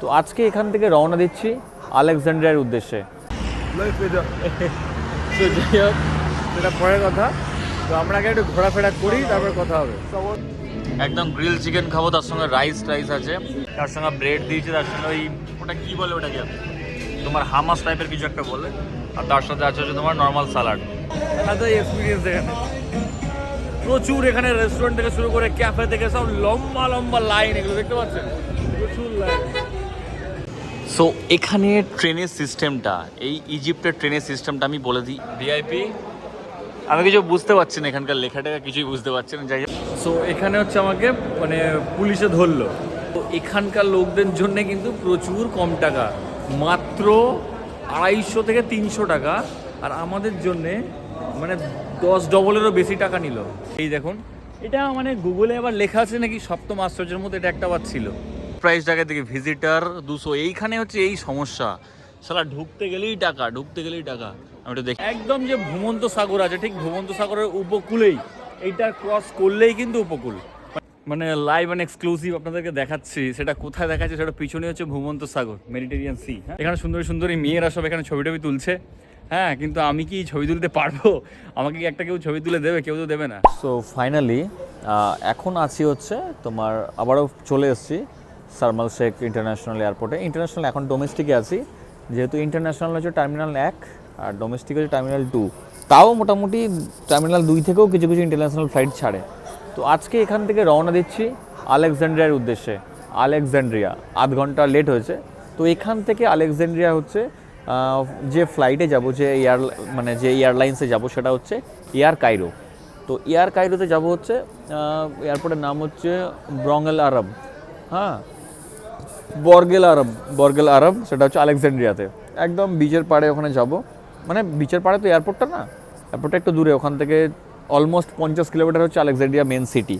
তো আজকে এখান থেকে রওনা দিচ্ছি আলেকজান্ড্রিয়ার উদ্দেশ্যে। সেটা পরের কথা। তো আমরা আগে একটু ঘোরাফেরা করি তারপর কথা হবে। একদম গ্রিল চিকেন খাব তার সঙ্গে রাইস টাইস আছে। তার সঙ্গে ব্রেড দিয়েছে তার সঙ্গে ওই ওটা কি বলে ওটাকে? তোমার হামাস টাইপের কিছু একটা বলে। আর তার সাথে আছে হচ্ছে তোমার নর্মাল সালাড এত এক্সপিরিয়েন্স এখানে। প্রচুর এখানে রেস্টুরেন্ট থেকে শুরু করে ক্যাফে থেকে সব লম্বা লম্বা লাইন এগুলো দেখতে পাচ্ছেন? প্রচুর লাইন সো এখানে ট্রেনের সিস্টেমটা এই ইজিপ্টের ট্রেনের সিস্টেমটা আমি বলে দিই। ভিআইপি আমি কিছু বুঝতে পারছি না এখানকার লেখাটা কিছুই বুঝতে পারছি না যাই সো এখানে হচ্ছে আমাকে মানে পুলিশে ধরলো। তো এখানকার লোকদের জন্য কিন্তু প্রচুর কম টাকা মাত্র আড়াইশো থেকে তিনশো টাকা। আর আমাদের জন্যে মানে দশ ডবলেরও বেশি টাকা নিল। এই দেখুন এটা মানে গুগলে আবার লেখা আছে নাকি? সপ্তম আশ্চর্যের মধ্যে এটা একটা আবার ছিল। প্রাইস টাকা থেকে ভিজিটার দুশো। এইখানে হচ্ছে এই সমস্যা। সালা ঢুকতে গেলেই টাকা ঢুকতে গেলেই টাকা। আমি একটু দেখি। একদম যে ভূমন্ত সাগর আছে ঠিক ভূমন্ত সাগরের উপকূলেই। এইটা ক্রস করলেই কিন্তু উপকূল। মানে লাইভ অ্যান্ড এক্সক্লুসিভ আপনাদেরকে দেখাচ্ছি সেটা কোথায় দেখাচ্ছে সেটা পিছনে হচ্ছে ভূমন্ত সাগর মেডিটেরিয়ান সি এখানে সুন্দরী সুন্দরী মেয়েরা সব এখানে ছবি টবি তুলছে। হ্যাঁ কিন্তু আমি কি ছবি তুলতে পারব? আমাকে কি একটা কেউ ছবি তুলে দেবে? কেউ তো দেবে না। সো ফাইনালি এখন আছি হচ্ছে তোমার আবারও চলে এসেছি সারমাল শেখ ইন্টারন্যাশনাল এয়ারপোর্টে। ইন্টারন্যাশনাল এখন ডোমেস্টিকে আছি। যেহেতু ইন্টারন্যাশনাল হচ্ছে টার্মিনাল এক আর ডোমেস্টিক হচ্ছে টার্মিনাল টু তাও মোটামুটি টার্মিনাল দুই থেকেও কিছু কিছু ইন্টারন্যাশনাল ফ্লাইট ছাড়ে। তো আজকে এখান থেকে রওনা দিচ্ছি আলেকজান্ড্রিয়ার উদ্দেশ্যে। আলেকজান্ড্রিয়া আধ ঘণ্টা লেট হয়েছে। তো এখান থেকে আলেকজান্ড্রিয়া হচ্ছে যে ফ্লাইটে যাব, যে এয়ার মানে যে এয়ারলাইন্সে যাব, সেটা হচ্ছে এয়ার কাইরো তো এয়ার কাইরোতে যাব হচ্ছে এয়ারপোর্টের নাম হচ্ছে ব্রঙ্গেল আরব হ্যাঁ? বর্গেল আরব বর্গেল আরব, সেটা হচ্ছে আলেকজান্ড্রিয়াতে একদম বিচের পাড়ে ওখানে যাব। মানে বিচের পাড়ে তো এয়ারপোর্টটা না? এয়ারপোর্টটা একটু দূরে, ওখান থেকে অলমোস্ট পঞ্চাশ কিলোমিটার হচ্ছে আলেকজান্ড্রিয়া মেন সিটি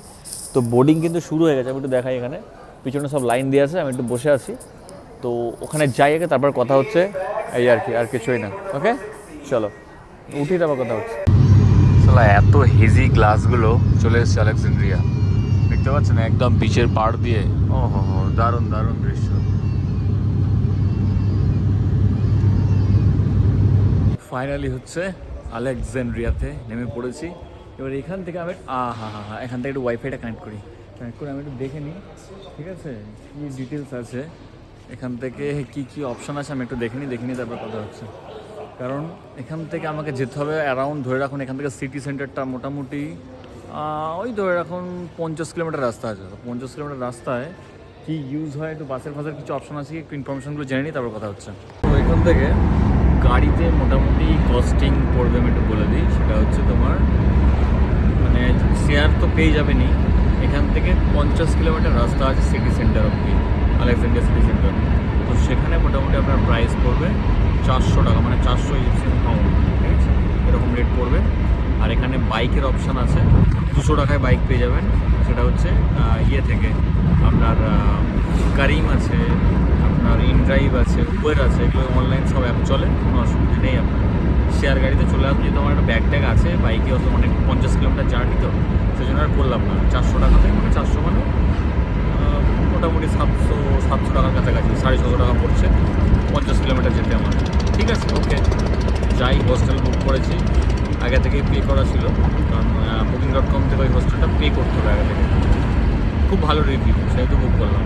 তো বোর্ডিং কিন্তু শুরু হয়ে গেছে, আমি একটু দেখাই এখানে। পিছনে সব লাইন দিয়ে আছে, আমি একটু বসে আছি। তো ওখানে যাই আগে, তারপর কথা হচ্ছে। এই আর কি, আর কিছুই না ওকে চলো, উঠি তারপর কথা হচ্ছে। এত হেজি গ্লাসগুলো চলে এসেছে আলেকজান্ড্রিয়া দেখতে পাচ্ছেন? একদম বিচের পাড় দিয়ে। ও হো হো দারুণ দারুণ দৃশ্য। ফাইনালি হচ্ছে আলেকজান্ড্রিয়াতে নেমে পড়েছি। এবার এখান থেকে আমি আ হা হা হা এখান থেকে একটু ওয়াইফাইটা কানেক্ট করি। কানেক্ট করে আমি একটু দেখে নিই ঠিক আছে? কী ডিটেলস আছে? এখান থেকে কি কি অপশন আছে আমি একটু দেখে নিই দেখে নিই তারপর কথা হচ্ছে। কারণ এখান থেকে আমাকে যেতে হবে অ্যারাউন্ড ধরে রাখুন এখান থেকে সিটি সেন্টারটা মোটামুটি ওই তো রাখুন পঞ্চাশ কিলোমিটার রাস্তা আছে। পঞ্চাশ কিলোমিটার রাস্তায় কি ইউজ হয়? একটু বাসের ফাসের কিছু অপশন আছে একটু ইনফরমেশনগুলো জেনে নিই, তারপর কথা হচ্ছে। তো এখান থেকে গাড়িতে মোটামুটি কস্টিং পড়বে আমি একটু বলে দিই। সেটা হচ্ছে তোমার মানে শেয়ার তো পেয়ে যাবেনই এখান থেকে পঞ্চাশ কিলোমিটার রাস্তা আছে সিটি সেন্টার অব্দি আলেকজান্ডার সিটি সেন্টার তো সেখানে মোটামুটি আপনার প্রাইস পড়বে চারশো টাকা মানে চারশো ইজিপসিয়ান পাউন্ড ঠিক আছে? এরকম রেট পড়বে। আর এখানে বাইকের অপশান আছে। দুশো টাকায় বাইক পেয়ে যাবেন। সেটা হচ্ছে ইয়ে থেকে। আপনার কারিম আছে, আপনার ইনড্রাইভ আছে উবের আছে, এগুলো অনলাইন সব অ্যাপ চলে, কোনো অসুবিধা নেই আপনার। শেয়ার গাড়িতে চলে আসবে যেহেতু আমার একটা ব্যাগ ট্যাগ আছে, বাইকে অত মানে পঞ্চাশ কিলোমিটার জার্নি তো সেই জন্য আর করলাম না। চারশো টাকা থেকে মানে চারশো মানে মোটামুটি সাতশো সাতশো টাকার কাছাকাছি, সাড়ে ছশো টাকা পড়ছে, পঞ্চাশ কিলোমিটার যেতে আমার। ঠিক আছে ওকে যাই হোস্টেল বুক করেছি। আগে থেকেই পে করা ছিল। কারণ বুকিং ডট কম থেকে ওই হোস্টেলটা পে করতে হবে আগে থেকে। খুব ভালো রিভিউ সেহেতু বুক করলাম।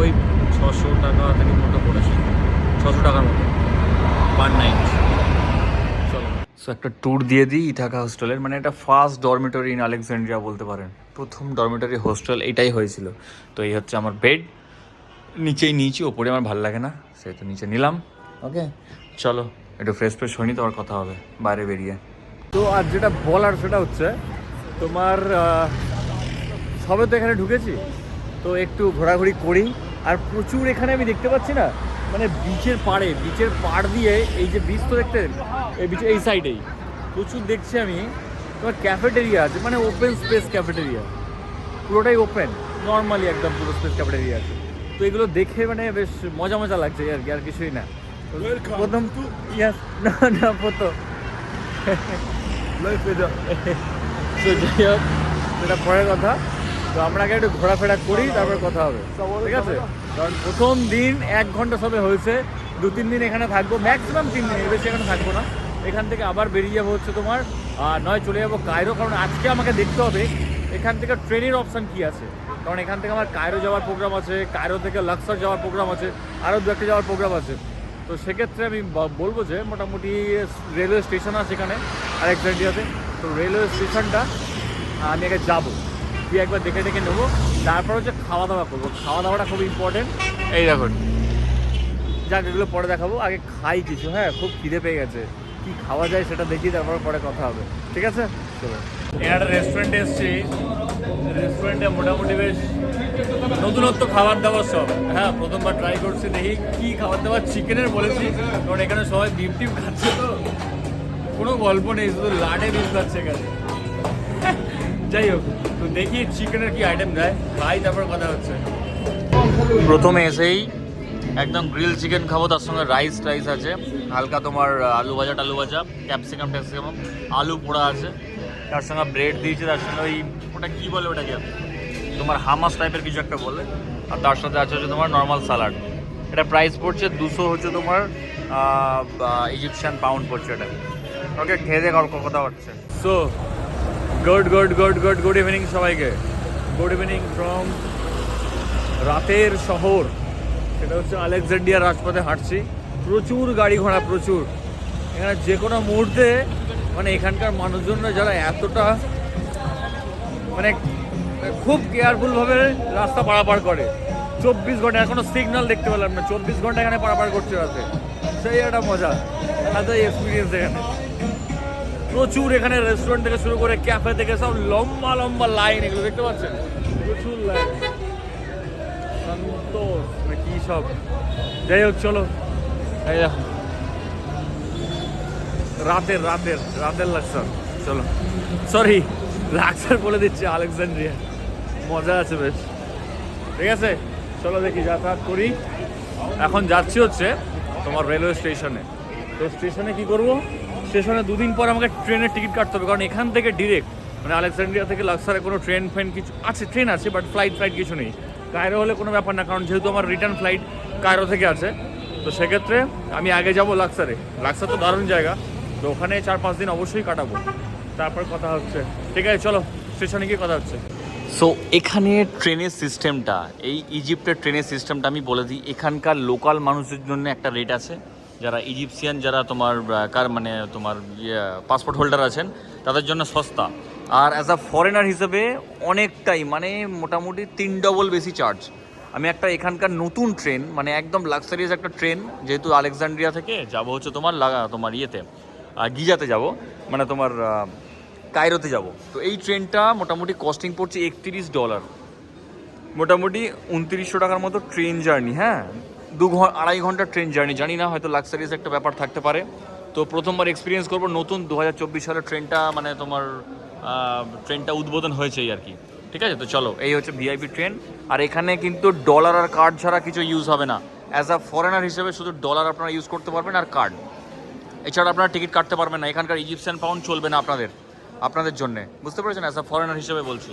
ওই ছশো টাকা থেকে মতো পড়েছে ছশো টাকার মতো। পার নাইট সো একটা ট্যুর দিয়ে দিই ইথাকা হোস্টেলের মানে এটা ফার্স্ট ডরমিটরি ইন আলেকজান্ড্রিয়া বলতে পারেন। প্রথম ডরমিটরি হোস্টেল এটাই হয়েছিল। তো এই হচ্ছে আমার বেড নিচেই নিয়েছি, ওপরে আমার ভালো লাগে না। সেহেতু নিচে নিলাম। ওকে চলো, একটু ফ্রেশ ফ্রেশ হয়নি তোমার কথা হবে। বাইরে বেরিয়ে। তো আর যেটা বলার সেটা হচ্ছে তোমার সবে তো এখানে ঢুকেছি তো একটু ঘোরাঘুরি করি। আর প্রচুর এখানে আমি দেখতে পাচ্ছি না মানে বিচের পাড়ে বিচের পাড় দিয়ে এই যে বিচ তো দেখতে এই বিচের এই সাইডেই প্রচুর দেখছি আমি। তোমার ক্যাফেটেরিয়া আছে মানে ওপেন স্পেস ক্যাফেটেরিয়া পুরোটাই ওপেন নর্মালি একদম পুরো স্পেস ক্যাফেটেরিয়া আছে। তো এগুলো দেখে মানে বেশ মজা মজা লাগছে আর কি আর কিছুই না। প্রথম ইয়াস না না প্রথম। তো যাই সেটা পরের কথা। তো আমরা আগে একটু ঘোরাফেরা করি, তারপর কথা হবে। ঠিক আছে? কারণ প্রথম দিন এক ঘণ্টা সবে হয়েছে। দু, তিন দিন এখানে থাকব ম্যাক্সিমাম তিন দিন বেশি এখানে থাকব না। এখান থেকে আবার বেরিয়ে যাব হচ্ছে তোমার নয় চলে যাব কায়রো কারণ আজকে আমাকে দেখতে হবে, এখান থেকে ট্রেনের অপশান কি আছে? কারণ এখান থেকে আমার কায়রো যাওয়ার প্রোগ্রাম আছে কায়রো থেকে লাক্সার যাওয়ার প্রোগ্রাম আছে, আরও দু একটা যাওয়ার প্রোগ্রাম আছে। তো সেক্ষেত্রে আমি বলব যে মোটামুটি রেলওয়ে স্টেশন আছে এখানে আলেকজান্ড্রিয়াতে তো রেলওয়ে স্টেশনটা আমি আগে যাব দিয়ে একবার দেখে দেখে নেব। তারপর হচ্ছে খাওয়া দাওয়া করব। খাওয়া দাওয়াটা খুব ইম্পর্টেন্ট এই দেখুন। যাক এগুলো পরে দেখাবো। আগে খাই কিছু হ্যাঁ খুব খিদে পেয়ে গেছে। কি খাওয়া যায় সেটা দেখি তারপর পরে কথা হবে। ঠিক আছে? চলো একটা রেস্টুরেন্টে এসেছি। রেস্টুরেন্টে মোটামুটি বেশ নতুনত্ব খাবার দাবার সব। হ্যাঁ প্রথমবার ট্রাই করছি, দেখি কি খাবার দাবার। চিকেনের বলেছি, কারণ এখানে সবাই বিফ টিপ খাচ্ছে তো। কোনো গল্প নেই, শুধু লাডে বিফ খাচ্ছে এখানে। যাই হোক, তো দেখি চিকেনের কি আইটেম দেয়। খাই, তারপর কথা হচ্ছে। প্রথমে এসেই একদম গ্রিল চিকেন খাব, তার সঙ্গে রাইস টাইস আছে। হালকা তোমার আলু ভাজা, টালু ভাজা ক্যাপসিকাম ট্যাপসিকাম আলু পোড়া আছে। তার সঙ্গে ব্রেড দিয়েছে, তার সঙ্গে ওই, ওটা কী বলে ওটাকে? তোমার হামাস টাইপের কিছু একটা বলে, আর তার সাথে আছে হচ্ছে তোমার নর্মাল সালাড এটা প্রাইস পড়ছে দুশো হচ্ছে তোমার ইজিপশিয়ান পাউন্ড পড়ছে এটা। ওকে, খেয়ে দেখ কথা হচ্ছে। So good good good good good evening সবাইকে। গুড ইভিনিং ফ্রম রাতের শহর। সেটা হচ্ছে আলেকজান্ডিয়া রাজপথে হাঁটছি। প্রচুর গাড়ি ঘোড়া, প্রচুর। এখানে যে কোনো মুহূর্তে মানে এখানকার মানুষজনরা যারা এতটা মানে খুব কেয়ারফুলভাবে রাস্তা পারাপার করে। চব্বিশ ঘণ্টা, এখনও সিগনাল দেখতে পেলাম না। চব্বিশ ঘণ্টা এখানে পারাপার করছে রাতে। সেই একটা মজা। আলাদা এক্সপিরিয়েন্স এখানে। প্রচুর এখানে রেস্টুরেন্ট থেকে শুরু করে ক্যাফে থেকে সব লম্বা লম্বা লাইন এগুলো, দেখতে পাচ্ছেন? প্রচুর লাইন সন্তোষ না কি সব। চলো। রাতের রাতের রাতের লাক্সার চলো। সরি লাক্সার বলে দিচ্ছে আলেকজান্ড্রিয়া মজা আছে বেশ। ঠিক আছে? চলো দেখি, যাতায়াত করি। এখন যাচ্ছি হচ্ছে তোমার রেলওয়ে স্টেশনে তো স্টেশনে কি করব? স্টেশনে দুদিন পর আমাকে ট্রেনের টিকিট কাটতে হবে, কারণ এখান থেকে ডিরেক্ট মানে আলেকজান্ড্রিয়া থেকে লাক্সারে কোনো ট্রেন ফ্রেন কিছু, আছে, ট্রেন আছে বাট ফ্লাইট ফ্লাইট কিছু নেই। কায়রো হলে কোনো ব্যাপার না, কারণ যেহেতু আমার রিটার্ন ফ্লাইট কায়রো থেকে আছে, তো সেক্ষেত্রে আমি আগে যাব লাক্সারে। লাক্সার তো দারুণ জায়গা, তো ওখানে চার পাঁচ দিন অবশ্যই কাটাবো। তারপর কথা হচ্ছে। ঠিক আছে, চলো স্টেশনে গিয়ে কথা হচ্ছে। সো এখানে ট্রেনের সিস্টেমটা, এই ইজিপ্টের ট্রেনের সিস্টেমটা আমি বলে দিই, এখানকার লোকাল মানুষের জন্য একটা রেট আছে। যারা ইজিপসিয়ান যারা তোমার কার মানে তোমার ইয়ে পাসপোর্ট হোল্ডার আছেন, তাদের জন্য সস্তা। আর অ্যাজ আ ফরেনার হিসেবে অনেকটাই মানে মোটামুটি তিন ডবল বেশি চার্জ আমি একটা এখানকার নতুন ট্রেন মানে একদম লাক্সারিয়াস একটা ট্রেন যেহেতু আলেকজান্ড্রিয়া থেকে, যাব হচ্ছে তোমার লাগা, তোমার ইয়েতে গিজাতে যাব। মানে তোমার কায়রোতে যাব। তো এই ট্রেনটা মোটামুটি কস্টিং পড়ছে একত্রিশ ডলার মোটামুটি উনত্রিশশো টাকার মতো ট্রেন জার্নি হ্যাঁ? দু ঘণ্টা আড়াই ঘণ্টা ট্রেন জার্নি। জানি না, হয়তো লাক্সারিয়াস একটা ব্যাপার থাকতে পারে। তো প্রথমবার এক্সপিরিয়েন্স করব নতুন দু সালের ট্রেনটা মানে তোমার ট্রেনটা উদ্বোধন হয়েছে আর কি। ঠিক আছে? তো চলো, এই হচ্ছে ভিআইপি ট্রেন। আর এখানে কিন্তু ডলার আর কার্ড ছাড়া কিছু ইউজ হবে না। অ্যাজ আ ফরেনার হিসেবে শুধু ডলার আপনারা ইউজ করতে পারবেন আর কার্ড এছাড়া আপনারা টিকিট কাটতে পারবেন না। এখানকার ইজিপশিয়ান পাউন্ড চলবে না আপনাদের। আপনাদের জন্য। বুঝতে পেরেছেন? অ্যাজ আ ফরেনার হিসেবে বলছি।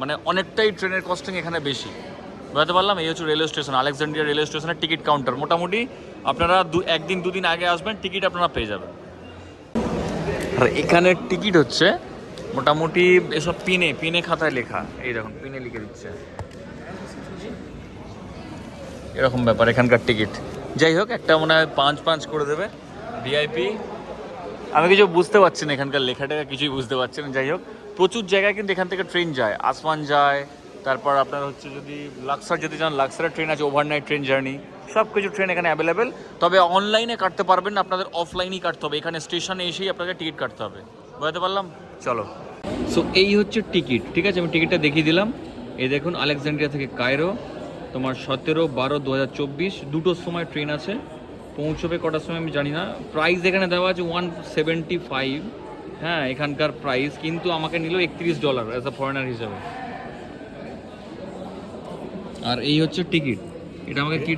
মানে অনেকটাই ট্রেনের কস্টিং এখানে বেশি। বুঝতে পারলাম? এই হচ্ছে রেলওয়ে স্টেশন আলেকজান্ড্রিয়া রেলওয়ে স্টেশনের টিকিট কাউন্টার মোটামুটি আপনারা দু একদিন, দুদিন আগে আসবেন টিকিট আপনারা পেয়ে যাবেন। আর এখানের টিকিট হচ্ছে মোটামুটি এসব পিনে পিনে খাতায় লেখা। এই দেখুন, পিনে লিখে দিচ্ছে। এরকম ব্যাপার এখানকার টিকিট যাই হোক, একটা মনে হয় পাঁচ পাঁচ করে দেবে। ভিআইপি আমি কিছু বুঝতে পারছি না এখানকার লেখাটা কিছুই বুঝতে পারছি না। যাই হোক, প্রচুর জায়গায় কিন্তু এখান থেকে ট্রেন যায়। আসমান যায়, তারপর আপনার হচ্ছে যদি লাক্সার যদি যান লাক্সারের ট্রেন আছে ওভারনাইট ট্রেন জার্নি সব কিছু ট্রেন এখানে অ্যাভেলেবেল তবে অনলাইনে কাটতে পারবেন না, আপনাদের অফলাইনেই কাটতে হবে। এখানে স্টেশনে এসেই আপনাকে টিকিট কাটতে হবে। বুঝতে পারলাম? চলো। সো এই হচ্ছে টিকিট ঠিক আছে? আমি টিকিটটা দেখিয়ে দিলাম। এই দেখুন আলেকজান্ড্রিয়া থেকে কায়রো তোমার সতেরো বারো দু দুটোর সময় ট্রেন আছে। পৌঁছবে কটার সময় আমি জানি না। প্রাইস এখানে দেওয়া আছে ওয়ান সেভেন্টি ফাইভ হ্যাঁ এখানকার প্রাইস কিন্তু আমাকে নিল একত্রিশ ডলার অ্যাজ আ ফরেনার হিসেবে। আর এই হচ্ছে টিকিট এটা আমাকে কি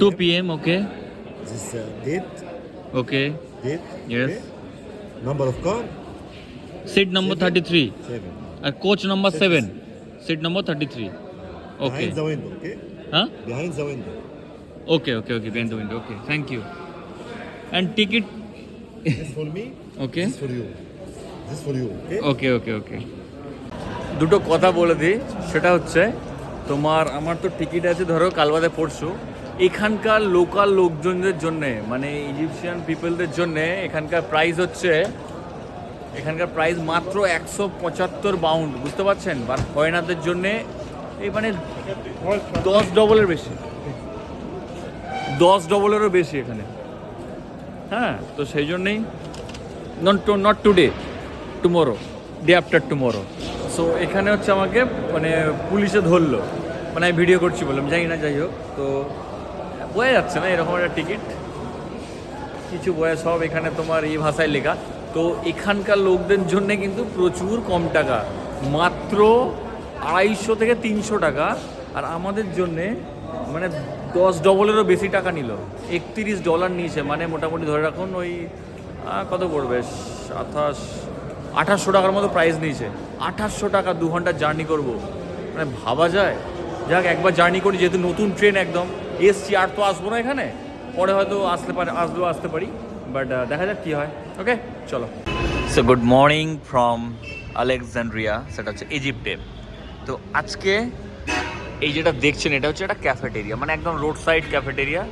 two P M okay okay. Yes. okay. Number seat number thirty three R coach number seven seat number thirty three the window, okay? হ্যাঁ Behind the window. Okay thank you and ticket This for me, ওকে this for you. This for you, okay? Okay okay okay দুটো কথা বলে দিই। সেটা হচ্ছে তোমার আমার তো টিকিট আছে ধরো কাল বাদে পরশু। এখানকার লোকাল লোকজনদের জন্যে মানে ইজিপশিয়ান পিপলদের জন্যে এখানকার প্রাইস হচ্ছে এখানকার প্রাইস মাত্র একশো পঁচাত্তর বাউন্ড বুঝতে পারছেন? বা ফরেনারদের জন্যে এই মানে দশ ডবলের বেশি। দশ ডবলেরও বেশি এখানে। হ্যাঁ তো সেই জন্যেই not to not today tomorrow day after tomorrow so এখানে হচ্ছে আমাকে মানে পুলিশে ধরলো। মানে আমি ভিডিও করছি বললাম জানি না, যাই হোক। তো বোঝা যাচ্ছে না, এরকম একটা টিকিট কিছু বয়স সব এখানে তোমার এই ভাষায় লেখা। তো এখানকার লোকদের জন্য কিন্তু প্রচুর কম টাকা। মাত্র আড়াইশো থেকে তিনশো টাকা। আর আমাদের জন্যে মানে দশ ডবলেরও বেশি টাকা নিল। একত্রিশ ডলার নিয়েছে মানে মোটামুটি ধরে রাখুন ওই কত পড়বে? আঠাশ আঠাশশো টাকার মতো প্রাইস নিয়েছে। আঠাশশো টাকা দু ঘণ্টা জার্নি করব। মানে ভাবা যায়। যাক, একবার জার্নি করি, যেহেতু নতুন ট্রেন একদম। এসছি, আর তো আসব না এখানে। পরে হয়তো আসতে পারে, আসলেও আসতে পারি। বাট দেখা যাক কী হয়। ওকে চলো। So good morning from Alexandria সেটা হচ্ছে ইজিপ্টে তো আজকে এই যেটা দেখছেন, এটা হচ্ছে একটা ক্যাফেটেরিয়া মানে একদম রোড সাইড ক্যাফেটেরিয়া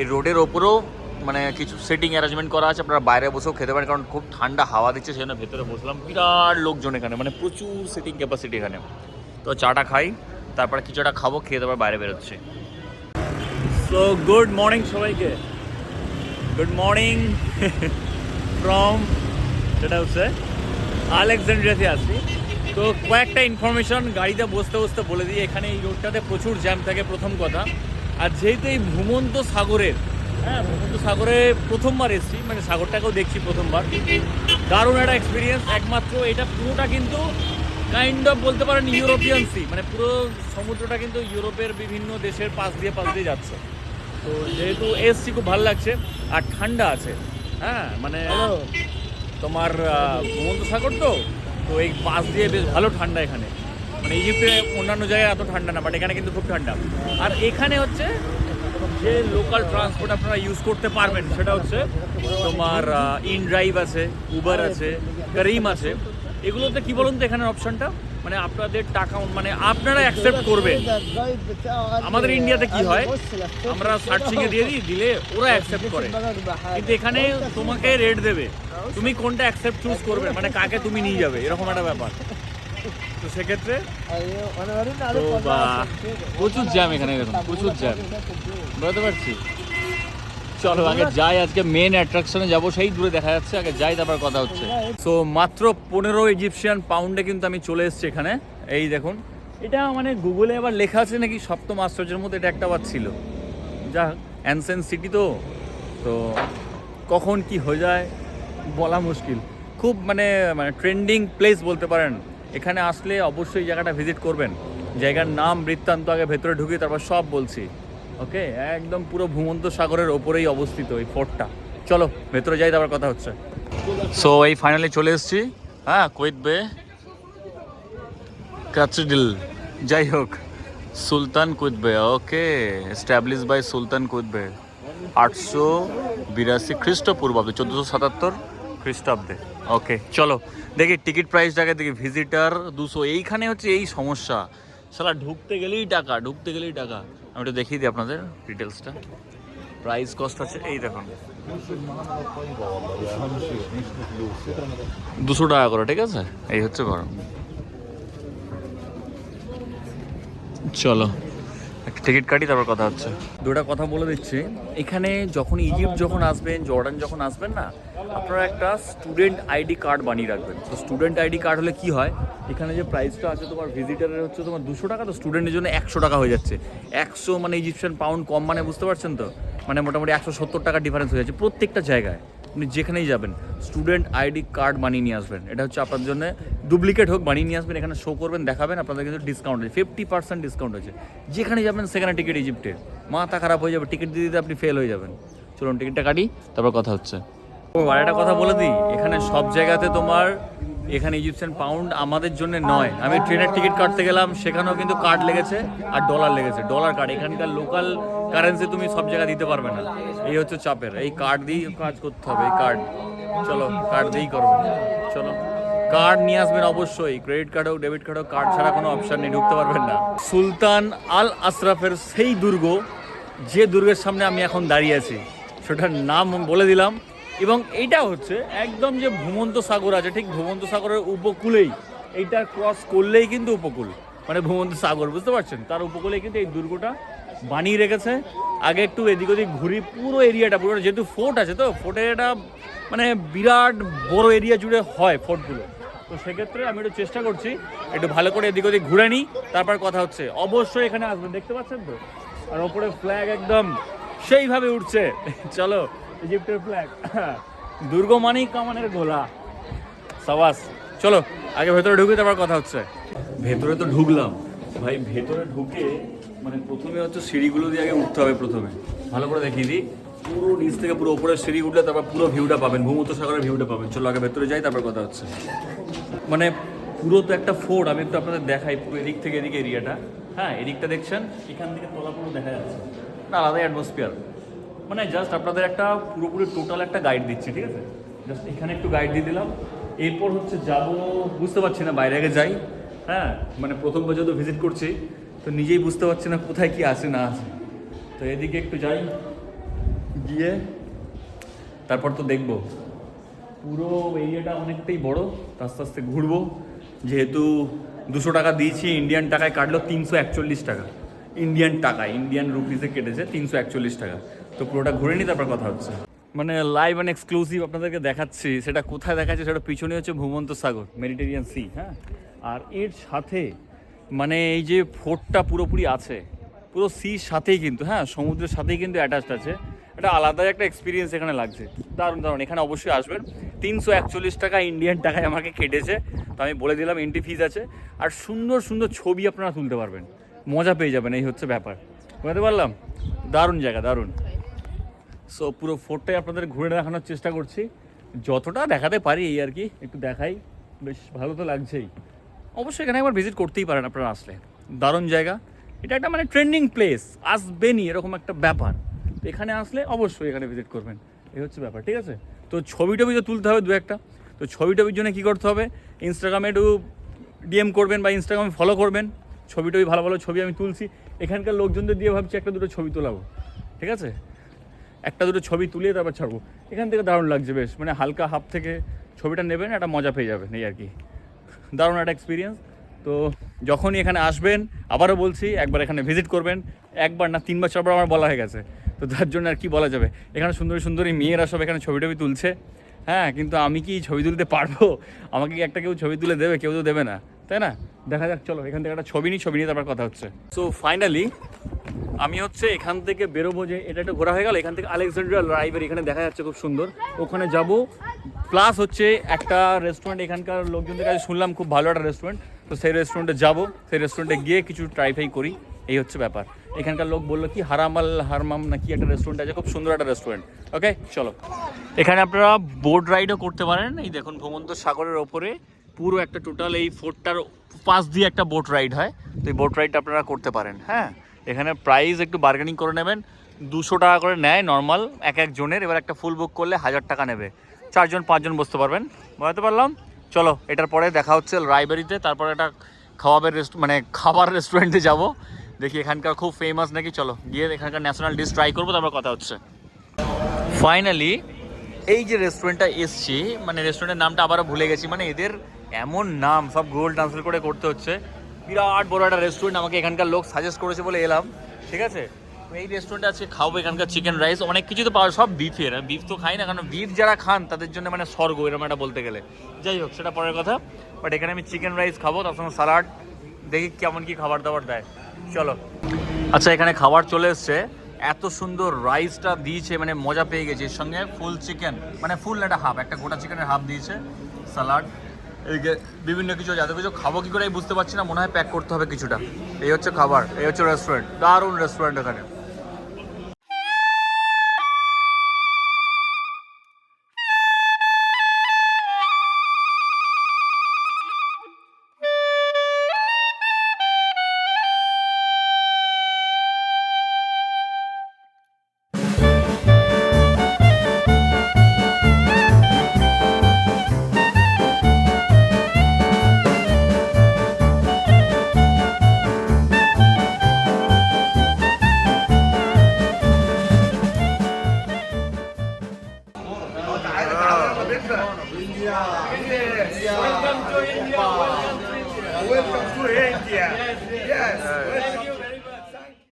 এই রোডের ওপরেও মানে কিছু সিটিং অ্যারেঞ্জমেন্ট করা আছে, আপনারা বাইরে বসেও খেতে পারেন, কারণ খুব ঠান্ডা হাওয়া দিচ্ছে সেজন্য ভেতরে বসলাম। বিরাট লোকজন এখানে মানে প্রচুর সিটিং ক্যাপাসিটি এখানে। তো চাটা খাই, তারপরে কিছুটা খাব, খেয়ে তারপর বাইরে বেরোচ্ছি। সো গুড মর্নিং সবাইকে। গুড মর্নিং ফ্রম যেটা হচ্ছে আলেকজান্ড্রিয়াতে আসি তো কয়েকটা ইনফরমেশন গাড়িতে বসতে বসতে বলে দিই এখানে এই রোডটাতে প্রচুর জ্যাম থাকে প্রথম কথা। আর যেহেতু এই ভূমন্ত সাগরের হ্যাঁ ভূমন্ত সাগরে প্রথমবার এসেছি মানে সাগরটাকেও দেখছি প্রথমবার। দারুণ একটা এক্সপিরিয়েন্স একমাত্র এটা পুরোটা কিন্তু কাইন্ড অফ বলতে পারেন ইউরোপিয়ান সি মানে পুরো সমুদ্রটা কিন্তু ইউরোপের বিভিন্ন দেশের পাশ দিয়ে পাশ দিয়ে যাচ্ছে। তো যেহেতু এসছি খুব ভালো লাগছে। আর ঠান্ডা আছে হ্যাঁ মানে তোমার ভূমধ্য সাগর তো? তো এই পাশ দিয়ে বেশ ভালো ঠান্ডা এখানে। মানে ইজিপ্টে অন্যান্য জায়গায় এত ঠান্ডা না বাট এখানে কিন্তু খুব ঠান্ডা। আর এখানে হচ্ছে যে লোকাল ট্রান্সপোর্ট আপনারা ইউজ করতে পারবেন, সেটা হচ্ছে তোমার ইন ড্রাইভ আছে উবার আছে করিম আছে। এগুলোতে কি বলুন তো এখানের অপশনটা মানে আপনাদের টাকা মানে আপনারা অ্যাকসেপ্ট করবেন। আমাদের ইন্ডিয়াতে কি হয়? আমরা সার্চিং এ দিয়ে দিই, দিলে ওরা অ্যাকসেপ্ট করে। কিন্তু এখানে তোমাকে রেট দেবে। তুমি কোনটা অ্যাকসেপ্ট চুজ করবে? মানে কাকে তুমি নিয়ে যাবে? এরকম একটা ব্যাপার। তো সেক্ষেত্রে প্রচুর জ্যাম এখানে, দেখুন, প্রচুর জ্যাম বুঝতে পারছি? চলো আগে যাই আজকে মেন অ্যাট্রাকশনে যাব সেই দূরে দেখা যাচ্ছে আগে যাই তারপর কথা হচ্ছে। সো মাত্র পনেরো ইজিপশিয়ান পাউন্ডে কিন্তু আমি চলে এসেছি এখানে। এই দেখুন এটা মানে গুগলে আবার লেখা আছে নাকি সপ্তম আশ্চর্যের মধ্যে এটা একটা আবার ছিল। যা অ্যানসেন্ট সিটি তো। তো কখন কি হয়ে যায় বলা মুশকিল। খুব মানে মানে ট্রেন্ডিং প্লেস বলতে পারেন। এখানে আসলে অবশ্যই জায়গাটা ভিজিট করবেন। জায়গার নাম বৃত্তান্ত আগে ভেতরে ঢুকি তারপর সব বলছি। ওকে, একদম পুরো ভূমন্ত সাগরের ওপরেই অবস্থিত এই ফোর্টটা। চলো, ভেতরে যাই, তারপর কথা হচ্ছে। সো এই ফাইনালি চলে এসেছি। হ্যাঁ কুইত বে ক্যাথিড্রাল যাই হোক, সুলতান কুতবে ওকে এস্টাবলিশ বাই সুলতান কুতবে আটশো বিরাশি খ্রিস্টপূর্বাব্দে, চোদ্দোশো সাতাত্তর খ্রিস্টাব্দে ওকে চলো, দেখি টিকিট প্রাইসটাকে দেখি ভিজিটার দুশো। এইখানে হচ্ছে এই সমস্যা। সালা ঢুকতে গেলেই টাকা, ঢুকতে গেলেই টাকা। আমি একটু দেখিয়ে দিই আপনাদের ডিটেলসটা প্রাইস কস্ট আছে, এই দেখুন। দুশো টাকা করে, ঠিক আছে? এই হচ্ছে গরম। চলো। টিকিট কাটি, তারপর কথা হচ্ছে। দুটা কথা বলে দিচ্ছি। এখানে যখন ইজিপ্ট যখন আসবেন জর্ডান যখন আসবেন না, আপনারা একটা স্টুডেন্ট আইডি কার্ড বানিয়ে রাখবেন। তো স্টুডেন্ট আইডি কার্ড হলে কি হয়? এখানে যে প্রাইসটা আছে তোমার ভিজিটারের হচ্ছে তোমার দুশো টাকা, তো স্টুডেন্টের জন্য একশো টাকা হয়ে যাচ্ছে। একশো মানে ইজিপশিয়ান পাউন্ড কম মানে বুঝতে পারছেন তো? মানে মোটামুটি একশো সত্তর টাকা ডিফারেন্স হয়ে যাচ্ছে প্রত্যেকটা জায়গায়। আপনি যেখানেই যাবেন স্টুডেন্ট আইডি কার্ড বানিয়ে নিয়ে আসবেন। এটা হচ্ছে আপনার জন্য ডুপ্লিকেট হোক, বানিয়ে নিয়ে আসবেন, এখানে শো করবেন, দেখাবেন, আপনাদের কিন্তু ডিসকাউন্ট আছে। ফিফটি পার্সেন্ট ডিসকাউন্ট আছে। যেখানে যাবেন, সেখানে টিকিট ইজিপ্টের মাথা খারাপ হয়ে যাবে টিকিট দিয়ে দিতে আপনি ফেল হয়ে যাবেন। চলুন টিকিটটা কাটি, তারপর কথা হচ্ছে। আর একটা কথা বলে দিই, এখানে সব জায়গাতে তোমার এখানে ইজিপশিয়ান পাউন্ড আমাদের জন্য নয়। আমি ট্রেনের টিকিট কাটতে গেলাম, সেখানেও কিন্তু কার্ড লেগেছে আর ডলার লেগেছে। ডলার কার্ড এখানকার লোকাল কারেন্সি তুমি সব জায়গায় দিতে পারবে না। এই হচ্ছে চাপের। এই কার্ড দিয়েই কাজ করতে হবে, এই কার্ড চলো কার্ড দিয়েই করবে। চলো। কার্ড নিয়ে আসবেন অবশ্যই। ক্রেডিট কার্ড হোক ডেবিট কার্ড হোক কার্ড ছাড়া কোনো অপশান নেই, ঢুকতে পারবেন না। সুলতান আল আশরাফের সেই দুর্গ, যে দুর্গের সামনে আমি এখন দাঁড়িয়ে আছি। সেটার নাম বলে দিলাম। এবং এইটা হচ্ছে একদম যে ভূমন্ত সাগর আছে, ঠিক ভূমন্ত সাগরের উপকূলেই। এইটা ক্রস করলেই কিন্তু উপকূল। মানে ভূমন্ত সাগর, বুঝতে পারছেন? তার উপকূলেই কিন্তু এই দুর্গটা বানিয়ে রেখেছে। আগে একটু এদিক ওদিক ঘুরি, পুরো এরিয়াটা, পুরো যেহেতু ফোর্ট আছে তো, ফোর্টের এটা মানে বিরাট বড় এরিয়া জুড়ে হয় ফোর্টগুলো। তো সেক্ষেত্রে আমি একটু চেষ্টা করছি, একটু ভালো করে এদিক ওদিক ঘুরে নিই। তারপর কথা হচ্ছে, অবশ্যই এখানে আসবেন, দেখতে পাচ্ছেন তো? আর ওপরে ফ্ল্যাগ একদম সেইভাবে উঠছে। চলো ইজিপ্টের ফ্ল্যাগ দুর্গ মানেই কামানের গোলা সাবাস চলো আগে ভেতরে ঢুকে তারপর কথা হচ্ছে। ভেতরে তো ঢুকলাম। ভাই ভেতরে ঢুকে মানে প্রথমে হচ্ছে সিঁড়িগুলো দিয়ে আগে উঠতে হবে প্রথমে। ভালো করে দেখিয়ে দিই। পুরো নিচ থেকে পুরো উপরে সিঁড়ি উঠলে তারপর পুরো ভিউটা পাবেন। ভূমধ্য সাগরের ভিউটা পাবেন। চলো আগে ভেতরে যাই তারপর কথা হচ্ছে। মানে পুরো তো একটা ফোর্ট আমি একটু আপনাদের দেখাই পুরো এদিক থেকে এদিকে এরিয়াটা। হ্যাঁ এদিকটা দেখছেন এখান থেকে তলা পুরো দেখা যাচ্ছে। আলাদাই অ্যাটমসফিয়ার মানে জাস্ট আপনাদের একটা পুরোপুরি টোটাল একটা গাইড দিচ্ছি, ঠিক আছে? জাস্ট এখানে একটু গাইড দিয়ে দিলাম। এরপর হচ্ছে যাব, বুঝতে পারছি না বাইরে আগে যাই। হ্যাঁ মানে প্রথমবার যেহেতু ভিজিট করছি। তো নিজেই বুঝতে পারছি না কোথায় কি আছে, না আছে। তো এদিকে একটু যাই। গিয়ে তারপর তো দেখব। পুরো এরিয়াটা অনেকটাই বড় আস্তে আস্তে ঘুরবো। যেহেতু দুশো টাকা দিয়েছি ইন্ডিয়ান টাকায় কাটলো তিনশো একচল্লিশ টাকা। ইন্ডিয়ান টাকায় ইন্ডিয়ান রুপিসে কেটেছে তিনশো একচল্লিশ টাকা। তো পুরোটা ঘুরে নিই, তারপর কথা হচ্ছে। মানে লাইভ অ্যান্ড এক্সক্লুসিভ আপনাদেরকে দেখাচ্ছি, সেটা কোথায় দেখাচ্ছে সেটা পিছনে হচ্ছে ভূমন্ত সাগর মেডিটেরিয়ান সি হ্যাঁ? আর এর সাথে মানে এই যে ফোর্টটা পুরোপুরি আছে, পুরো সির সাথেই কিন্তু হ্যাঁ সমুদ্রের সাথেই কিন্তু অ্যাটাচড আছে। এটা আলাদা একটা এক্সপিরিয়েন্স এখানে লাগছে। দারুণ দারুণ, এখানে অবশ্যই আসবেন। তিনশো একচল্লিশ টাকা ইন্ডিয়ান টাকায় আমাকে কেটেছে, তো আমি বলে দিলাম এন্ট্রি ফিজ আছে। আর সুন্দর সুন্দর ছবি আপনারা তুলতে পারবেন। মজা পেয়ে যাবেন, এই হচ্ছে ব্যাপার। বুঝতে পারলাম? দারুণ জায়গা, দারুণ। সো পুরো ফোর্টটাই আপনাদের ঘুরে দেখানোর চেষ্টা করছি। যতটা দেখাতে পারি এই আর কি, একটু দেখাই। বেশ ভালো তো লাগছেই। অবশ্যই এখানে একবার ভিজিট করতেই পারেন আপনারা আসলে। দারুণ জায়গা। এটা একটা মানে ট্রেন্ডিং প্লেস আসবেনই, এরকম একটা ব্যাপার। তো এখানে আসলে অবশ্যই এখানে ভিজিট করবেন। এই হচ্ছে ব্যাপার, ঠিক আছে? তো ছবি টবি তো তুলতে হবে দু একটা। তো ছবি টবির জন্য কী করতে হবে? ইনস্টাগ্রামে একটু ডিএম করবেন বা ইনস্টাগ্রামে ফলো করবেন। ছবি টবি, ভালো ভালো ছবি আমি তুলছি। এখানকার লোকজনদের দিয়ে ভাবছি একটা দুটো ছবি তোলাবো। ঠিক আছে? একটা দুটো ছবি তুলে তারপর ছাড়বো। এখান থেকে দারুণ লাগছে বেশ। মানে হালকা হাফ থেকে ছবিটা নেবেন, একটা মজা পেয়ে যাবেন, এই আর কি। দারুণ একটা এক্সপিরিয়েন্স তো যখনই এখানে আসবেন, আবারও বলছি, একবার এখানে ভিজিট করবেন। একবার না, তিনবার, চারবার আমার বলা হয়ে গেছে। তো তার জন্য আর কি বলা যাবে? এখানে সুন্দরী সুন্দরী মেয়েরা সব এখানে ছবি টবি তুলছে। হ্যাঁ কিন্তু আমি কি ছবি তুলতে পারব? আমাকে কি একটা কেউ ছবি তুলে দেবে? কেউ তো দেবে না। তাই না? দেখা যাক, চলো, এখান থেকে একটা ছবি নিই, ছবি নিয়ে তারপর কথা হচ্ছে। সো ফাইনালি আমি হচ্ছে এখান থেকে বেরোবো যে এটা একটু ঘোরা হয়ে গেল। এখান থেকে আলেকজান্ড্রিয়া লাইব্রেরি এখানে দেখা যাচ্ছে খুব সুন্দর। ওখানে যাব। প্লাস হচ্ছে একটা রেস্টুরেন্ট এখানকার লোকজনদের কাছে শুনলাম খুব ভালো একটা রেস্টুরেন্ট তো সেই রেস্টুরেন্টে যাব। সেই রেস্টুরেন্টে গিয়ে কিছু ট্রাইফাই করি। এই হচ্ছে ব্যাপার। এখানকার লোক বলল, কি হারামাল, হারমাম নাকি একটা রেস্টুরেন্ট আছে? খুব সুন্দর একটা রেস্টুরেন্ট ওকে চলো। এখানে আপনারা বোট রাইডও করতে পারেন। এই দেখুন, ভূমন্ত সাগরের ওপরে পুরো একটা টোটাল এই ফোর্টটার পাশ দিয়ে একটা বোট রাইড হয়। তো এই বোট রাইডটা আপনারা করতে পারেন হ্যাঁ? এখানে প্রাইস একটু বার্গেনিং করে নেবেন, দুশো টাকা করে নেয় নর্মাল এক এক জনের, এবার একটা ফুল বুক করলে হাজার টাকা নেবে। চারজন, পাঁচজন বসতে পারবেন। বুঝতে পারলাম? চলো, এটার পরে দেখা হচ্ছে রায়বাড়িতে তারপরে একটা খাওয়াবের রেস্ট মানে খাবার রেস্টুরেন্টে যাব। দেখি এখানকার খুব ফেমাস নাকি, চলো, গিয়ে এখানকার ন্যাশনাল ডিশ ট্রাই করব, তারপর কথা হচ্ছে। ফাইনালি এই যে রেস্টুরেন্টটা এসছি মানে রেস্টুরেন্টের নামটা আবারও ভুলে গেছি মানে এদের এমন নাম, সব গুগল ট্রান্সলেট করে করতে হচ্ছে। বিরাট বড় একটা রেস্টুরেন্ট আমাকে এখানকার লোক সাজেস্ট করেছে বলে এলাম, ঠিক আছে? এই রেস্টুরেন্টে আছে খাব, এখানকার চিকেন রাইস অনেক কিছু তো পাওয়া সব বিফের বিফ তো খাই না, কারণ বিফ যারা খান, তাদের জন্য মানে স্বর্গ, এরকম একটা বলতে গেলে। যাই হোক, সেটা পরের কথা। বাট এখানে আমি চিকেন রাইস খাব, তার সঙ্গে স্যালাড দেখি কেমন কি খাবার দাবার দেয়। চলো। আচ্ছা এখানে খাবার চলে এসছে। এত সুন্দর রাইসটা দিয়েছে মানে মজা পেয়ে গেছে। এর সঙ্গে ফুল চিকেন মানে ফুল একটা হাফ একটা গোটা চিকেনের হাফ দিয়েছে। স্যালাড এদিকে বিভিন্ন কিছু আছে কিছু খাব কি করে বুঝতে পারছি না, মনে হয় প্যাক করতে হবে কিছুটা। এই হচ্ছে খাবার, এই হচ্ছে রেস্টুরেন্ট দারুণ রেস্টুরেন্ট এখানে।